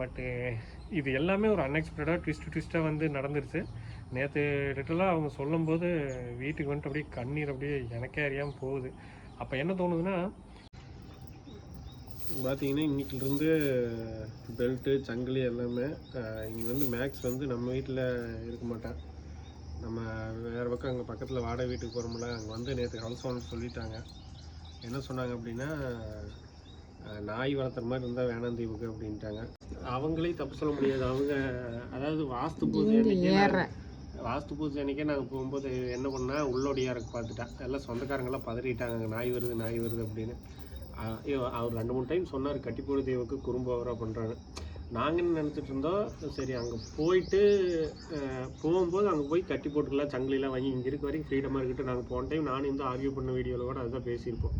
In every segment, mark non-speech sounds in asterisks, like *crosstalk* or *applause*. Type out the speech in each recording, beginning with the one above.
பட்டு இது எல்லாமே ஒரு அன்எக்ஸ்பெக்டடாக ட்விஸ்ட் ட்விஸ்ட்டாக வந்து நடந்துருச்சு. நேற்று லிட்டலாக அவங்க சொல்லும்போது வீட்டுக்கு வந்துட்டு அப்படியே கண்ணீர் அப்படியே எனக்கே அறியாமல் போகுது. அப்போ என்ன தோணுதுன்னா பார்த்தீங்கன்னா இன்றைக்கிலிருந்து பெல்ட்டு சங்கிலி எல்லாமே இங்கே வந்து மேக்ஸ் வந்து நம்ம வீட்டில் இருக்க மாட்டேன். நம்ம வேறு பக்கம் அங்கே பக்கத்தில் வாடகை வீட்டுக்கு போகிறோம்ல அங்கே வந்து நேற்று ஹவுஸ் ஓனர் சொல்லிட்டாங்க. என்ன சொன்னாங்க அப்படின்னா நாய் வளர்த்துற மாதிரி இருந்தால் வேணாம் தீவுக்கு அப்படின்ட்டாங்க. அவங்களே தப்பு சொல்ல முடியாது. அவங்க அதாவது வாஸ்து பூஜை அன்னைக்கே வாஸ்து பூஜை அன்னைக்கே நாங்கள் போகும்போது என்ன பண்ணா உள்ளோடியாருக்கு பார்த்துட்டேன் எல்லாம் சொந்தக்காரங்கெல்லாம் பதறிட்டாங்க அங்க நாய் வருது நாய் வருது அப்படின்னு. அவர் ரெண்டு மூணு டைம் சொன்னார் கட்டிப்போடு தேவுக்கு குறும்பவராக பண்ணுறாங்க நாங்கள் என்ன நினச்சிட்டு இருந்தோம் சரி அங்கே போயிட்டு போகும்போது அங்கே போய் கட்டி போட்டுக்கலாம் சங்கிலிலாம் வாங்கி இங்கே இருக்க வரைக்கும் ஃப்ரீடமாக இருக்கட்டும் நாங்கள் போன டைம் நானும் இந்த ஆர்கியூ பண்ண வீடியோவில் கூட அதுதான் பேசியிருப்போம்.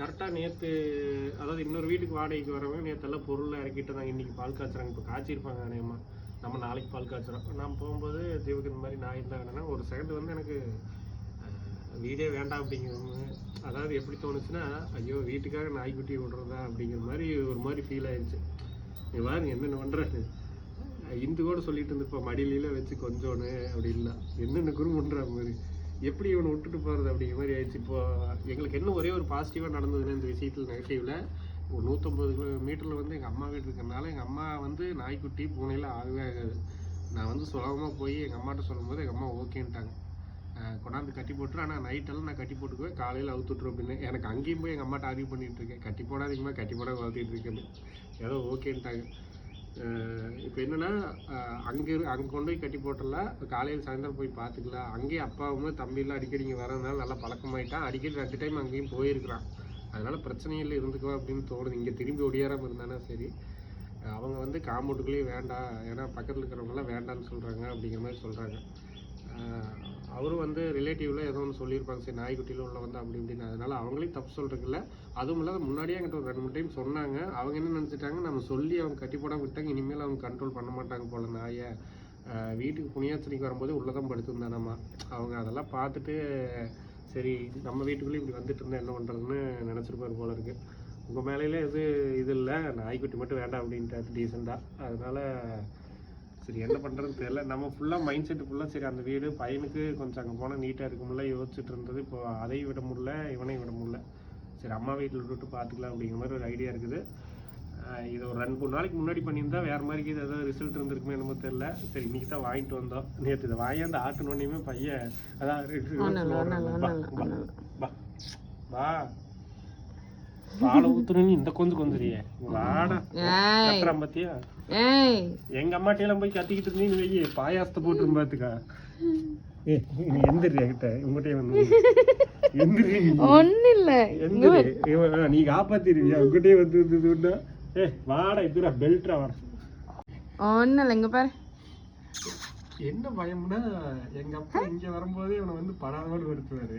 கரெக்டாக நேற்று அதாவது இன்னொரு வீட்டுக்கு வாடகைக்கு வரவங்க நேற்றெல்லாம் பொருளை இறக்கிட்டு தான் இன்றைக்கி பால் காய்ச்சுறாங்க. இப்போ காய்ச்சிருப்பாங்க அநேகமாக நம்ம நாளைக்கு பால் காய்ச்சுறோம். நான் போகும்போது தீபக்கு இந்த மாதிரி நான் இருந்தாங்கன்னா ஒரு செகண்ட் வந்து எனக்கு வீடே வேண்டாம் அப்படிங்கிறது அதாவது எப்படி தோணுச்சுன்னா ஐயோ வீட்டுக்காக நாய்க்குட்டி விடுறதா அப்படிங்கிற மாதிரி ஒரு மாதிரி ஃபீல் ஆயிடுச்சு நீ பாருங்க என்னென்ன பண்ணுறாரு இந்து கூட சொல்லிட்டு இருந்தப்போ மடியில வச்சு கொஞ்சோன்னு அப்படின்னா என்னென்ன குறும்புன்ற மாதிரி. எப்படி இவனை விட்டுட்டு போகிறது அப்படிங்கிற மாதிரி ஆயிடுச்சு. இப்போ எங்களுக்கு என்ன ஒரே ஒரு பாசிட்டிவாக நடந்ததுன்னா இந்த விஷயத்தில் நெகட்டிவில் ஒரு நூற்றம்பது கிலோ மீட்டரில் வந்து எங்கள் அம்மா வீடு இருக்கிறனால எங்கள் அம்மா வந்து நாய்க்குட்டி பூனையில் ஆகவே ஆகாது. நான் வந்து சுலபமாக போய் எங்கள் அம்மாட்ட சொல்லும்போது எங்கள் அம்மா ஓகேன்ட்டாங்க கொண்டாந்து கட்டி போட்டுரு. ஆனால் நைட்டெல்லாம் நான் கட்டி போட்டுக்குவேன். காலையில் அவுத்துட்ரு அப்படின்னு. எனக்கு அங்கேயும் போய் எங்கள் அம்மாட்ட ஆர்வியூ பண்ணிகிட்டு இருக்கேன். கட்டி போடாதீங்கம்மா கட்டி போட வளர்த்துட்டு இருக்கேன்னு. ஏதோ ஓகேன்ட்டாங்க இப்போ என்னென்னா அங்கே அங்கே கொண்டு போய் கட்டி போட்டுடலாம் காலையில் சாயந்தரம் போய் பார்த்துக்கலாம் அங்கேயும் அப்பாவும் தம்பிலாம் அடிக்கடி இங்கே வரதுனால நல்லா பழக்கமாயிட்டான் அடிக்கடி ரெண்டு டைம் அங்கேயும் போயிருக்கிறான். அதனால பிரச்சனையில் இருந்துக்குவா அப்படின்னு தோணுது. இங்கே திரும்பி ஒடியாராமல் இருந்தானா சரி. அவங்க வந்து காம்பவுண்டுக்குள்ளேயே வேண்டாம். ஏன்னா பக்கத்தில் இருக்கிறவங்களாம் வேண்டாம்னு சொல்கிறாங்க அப்படிங்கிற மாதிரி சொல்கிறாங்க அவரும் வந்து ரிலேட்டிவில் ஏதோ ஒன்று சொல்லியிருப்பாங்க. சரி நாய்க்குட்டியில் உள்ள வந்து அப்படி இப்படின்னு. அதனால அவங்களையும் தப்பு சொல்கிறதில்ல அதுவும் இல்லாத முன்னாடியே என்கிட்ட ஒரு ரெண்டு மூணு டைம் சொன்னாங்க. அவங்க என்ன நினச்சிட்டாங்க? நம்ம சொல்லி அவங்க கட்டி போடாமல் விட்டாங்க. இனிமேல் அவங்க கண்ட்ரோல் பண்ண மாட்டாங்க போல நாயை. வீட்டுக்கு புனியாச்சனைக்கு வரும்போது உள்ளே தான் நம்ம அவங்க அதெல்லாம் பார்த்துட்டு சரி நம்ம வீட்டுக்குள்ளே இப்படி வந்துட்டு இருந்தா என்ன பண்ணுறதுன்னு நினச்சிருப்பாரு போல இருக்கு. உங்கள் மேலேயே எது இது இல்லை. நாய்க்குட்டி மட்டும் வேண்டாம் அப்படின்ட்டு டீசெண்டாக அதனால சரி என்ன பண்ணுறதுன்னு தெரியல. நம்ம ஃபுல்லாக மைண்ட் செட்டு ஃபுல்லாக சரி அந்த வீடு பையனுக்கு கொஞ்சம் அங்கே போனால் நீட்டாக இருக்கும்ல யோசிச்சுட்டு இருந்தது. இப்போ அதையும் விட முடியல இவனையும் விட முடியல. சரி அம்மா வீட்டில் விட்டுட்டு பார்த்துக்கலாம் அப்படிங்கிற மாதிரி ஒரு ஐடியா இருக்குது. இது ஒரு ரெண்டு மூணு நாளைக்கு முன்னாடி பண்ணியிருந்தா வேறு மாதிரி இது ஏதாவது ரிசல்ட் இருந்திருக்குமே என்னமோ தெரியல. சரி இன்னைக்கு தான் வாங்கிட்டு வந்தோம். நேற்று இதை வாங்கியாந்து ஆட்டணுன்னே பையன் அதான் வா, பாலை ஊத்துறேன்னு இந்த கொஞ்சம் கொஞ்சிரியே வாடா. பாத்தியா? எங்க அம்மாட்டியெல்லாம் போய் கத்திக்கிட்டு இருந்தீங்க வெயி பாயாசத்தை போட்டுரும் பாத்துக்கா. நீ எந்திரி என்கிட்ட உங்ககிட்டயே வந்து எந்திரி. ஒண்ணு இல்ல எந்திரி நீ காப்பாத்திருவியா? உங்ககிட்டயே வந்து இருந்ததுன்னா ஏ வாடா இதுடா பெல்ட்ரா வர. ஒண்ணு இல்ல இங்க பாரு. என்ன பயம்னா எங்க அப்பா இங்க வரும்போதே இவனை வந்து படாதவாடு வருத்துவாரு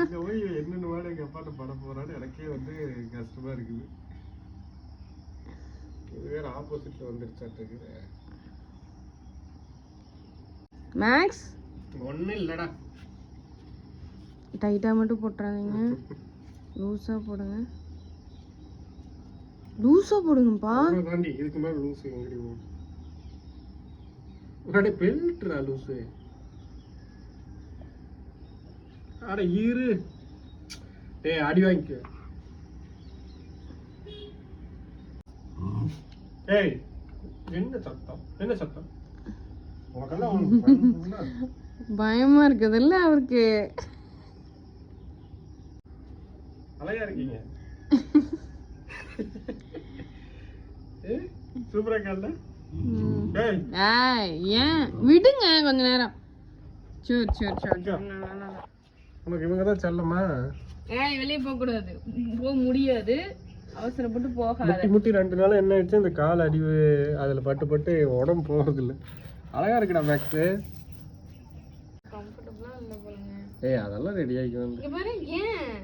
அங்க போய் என்னென்ன வாட எங்க அப்பாட்ட பட போறான்னு எனக்கே வந்து கஷ்டமா இருக்குது. இது வேற ஆப்போசிட்ல வந்துருச்சாட்டு இருக்குது மேக்ஸ் ஒண்ணும் இல்லடா. டைட்டா மட்டும் போட்டுறாதீங்க. லூஸா போடுங்க. லூஸா போடுங்கப்பா. தாண்டி இதுக்கு மேல லூசு எங்கடி அட பெல்ட்ரா லூசு அட இரு. டேய் அடி வாங்கிக்க. ஏய் என்ன சத்தம்? என்ன சத்தம்? *laughs* பயமா இருக்குதுல்ல அவருக்கு? அழகா இருக்கீங்க. *laughs* ஏய் சூப்பரா கால ம். ஏய். ஏய் ஏன்? விடுங்க கொஞ்ச நேரம். சரி சரி சரி. உனக்கு இவங்க தான் செல்லமா? ஏய் வெளியே போக கூடாது போக முடியாது. அவசரப்பட்டு போகாத. முட்டி முட்டி ரெண்டு நாள் என்ன ஆயிடுச்சு? இந்த கால் அடிவு அதுல பட்டு பட்டு உடம்பு போறது இல்ல அழகா இருக்குடா மேக்ஸ் ஏய் அதெல்லாம் ரெடி ஆகிக்கு வந்து. ஏன்?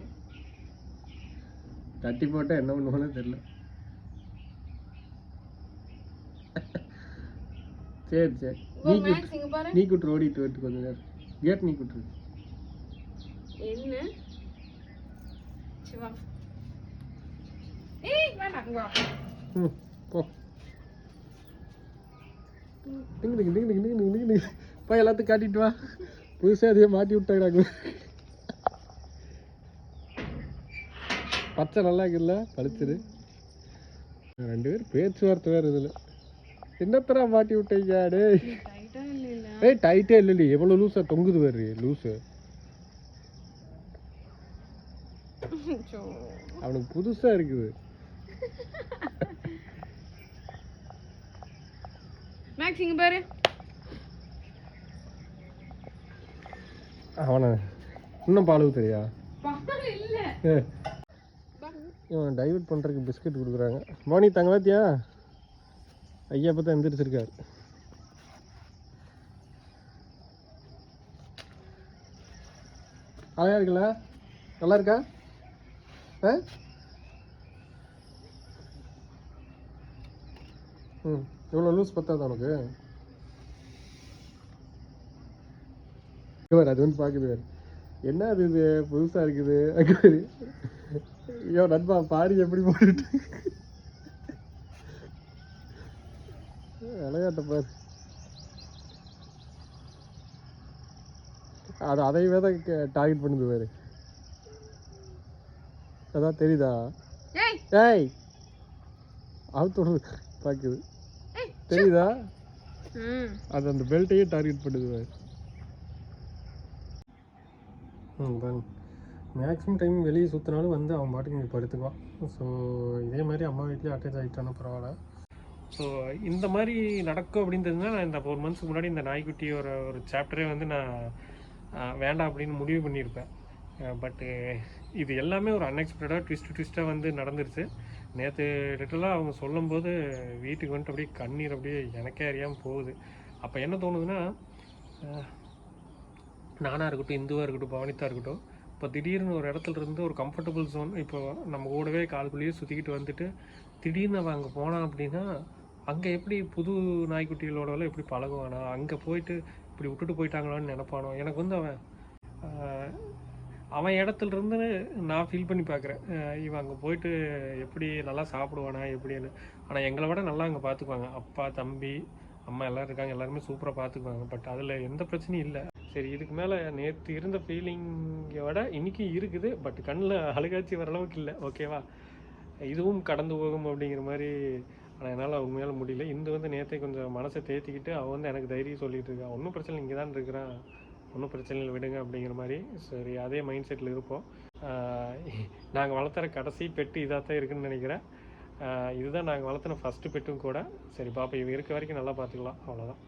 தட்டி போட்டா என்ன பண்ணுவோன்னு தெரியல. சரி சரி. நீ நீ கூட்டு ஓடிட்டு வரட்டு கொஞ்ச நேரம். கேட் நீ கூட்டு என்ன? சிவா. ஏய் வேண்டாம் இங்க வா ம் போ டிங்கு டிங்கு டிங்கு டிங்கு டிங்கு டிங்கு டிங்கு போய் எல்லாத்தையும் காட்டிட்டு வா புதுசாக அதையே மாட்டி விட்டாங்க பச்சை நல்லா இருக்குல்ல பளிச்சுது ரெண்டு பேரும் பேச்சுவார்த்தை வேறு இதில் என்னத்தரா மாட்டி விட்டீங்க இல்ல இல்ல ஏய் டைட்டே இல்லைடி எவ்வளோ லூஸாக தொங்குது வேறு லூஸு. அவனுக்கு புதுசாக இருக்குது மேக்ஸ் இங்க பாரு அவனை இன்னும் பால் ஊத்துறியா? இவன் டைவர்ட் பண்ணுறதுக்கு பிஸ்கட் கொடுக்குறாங்க. மோனி தங்க பாத்தியா? ஐயா பார்த்தா எந்திரிச்சிருக்காரு. அழகா இருக்குல்ல நல்லா இருக்கா? ஆ? ம் இவ்வளோ லூஸ் பத்தாதா உனக்கு? பாரு, அது வந்து பார்க்குது பாரு. என்ன அது இது? புதுசாக இருக்குது. அக்கறை. ஐயோ நண்பா பாரி எப்படி போட்டுட்டு? விளையாட்ட பாரு. அது அதையவே தான் டார்கெட் பண்ணுது பாரு. அதான் தெரியுதா? ஏய்! ஏய்! அவுத்தோடு பார்க்குது. தெரியுதா? அது அந்த பெல்ட்டையே டார்கெட் பண்ணுது பாருங்க. மேக்ஸிமம் டைம் வெளியே சுற்றினாலும் வந்து அவன் பாட்டுக்கு இங்கே படுத்துக்குவான். ஸோ இதே மாதிரி அம்மா வீட்லேயே அட்டாச் ஆகிட்டானா பரவாயில்ல. ஸோ இந்த மாதிரி நடக்கும் அப்படின்னு நான் இந்த ஃபோர் மந்த்ஸ்க்கு முன்னாடி இந்த நாய்க்குட்டி ஒரு ஒரு சாப்டரே வந்து நான் வேண்டாம் அப்படின்னு முடிவு பண்ணியிருப்பேன். பட்டு இது எல்லாமே ஒரு அன்எக்ஸ்பெக்டடாக ட்விஸ்ட் ட்விஸ்ட்டாக வந்து நடந்துருச்சு. நேற்று லிட்டலாக அவங்க சொல்லும்போது வீட்டுக்கு வந்துட்டு அப்படியே கண்ணீர் அப்படியே எனக்கே அறியாமல் போகுது. அப்போ என்ன தோணுதுன்னா நானாக இருக்கட்டும் இந்துவாக இருக்கட்டும் பவனிதா இருக்கட்டும் இப்போ திடீர்னு ஒரு இடத்துல இருந்து ஒரு கம்ஃபர்டபுள் ஜோன் இப்போ நம்ம கூடவே கால்குள்ளேயே சுற்றிக்கிட்டு வந்துட்டு திடீர்னு அவன் அங்கே போனான் அப்படின்னா அங்கே எப்படி புது நாய்க்குட்டிகளோடலாம் எப்படி பழகுவானா? அங்கே போயிட்டு இப்படி விட்டுட்டு போயிட்டாங்களான்னு நினைப்பானோ? எனக்கு வந்து அவன் அவன் இடத்துல இருந்து நான் ஃபீல் பண்ணி பார்க்குறேன் இவன் அங்கே போயிட்டு எப்படி நல்லா சாப்பிடுவானா எப்படின்னு. ஆனால் எங்களை விட நல்லா அங்கே பார்த்துக்குவாங்க அப்பா தம்பி அம்மா எல்லோரும் இருக்காங்க. எல்லாருமே சூப்பராக பார்த்துக்குவாங்க பட் அதில் எந்த பிரச்சனையும் இல்லை. சரி இதுக்கு மேலே நேற்று இருந்த ஃபீலிங்கை விட இன்றைக்கி இருக்குது. பட் கண்ணில் அழுகாச்சி வர அளவுக்கு இல்லை. ஓகேவா இதுவும் கடந்து போகும் அப்படிங்கிற மாதிரி. ஆனால் என்னால் உண்மையால முடியல. இந்த வந்து நேற்றே கொஞ்சம் மனசை தேத்திக்கிட்டு அவன் வந்து எனக்கு தைரியம் சொல்லிகிட்டு இருக்கா. ஒன்றும் பிரச்சனை இங்கே தான் இருக்கிறான். ஒன்றும் பிரச்சனை இல்லை விடுங்க அப்படிங்கிற மாதிரி. சரி அதே மைண்ட் செட்டில் இருப்போம். நாங்கள் வளர்த்துற கடைசி பெட்டு இதாக தான் இருக்குன்னு நினைக்கிறேன். இதுதான் நாங்கள் வளர்த்துன ஃபஸ்ட்டு பெட்டும் கூட. சரி பாப்பா இவங்க இருக்க வரைக்கும் நல்லா பார்த்துக்கலாம். அவ்வளோதான்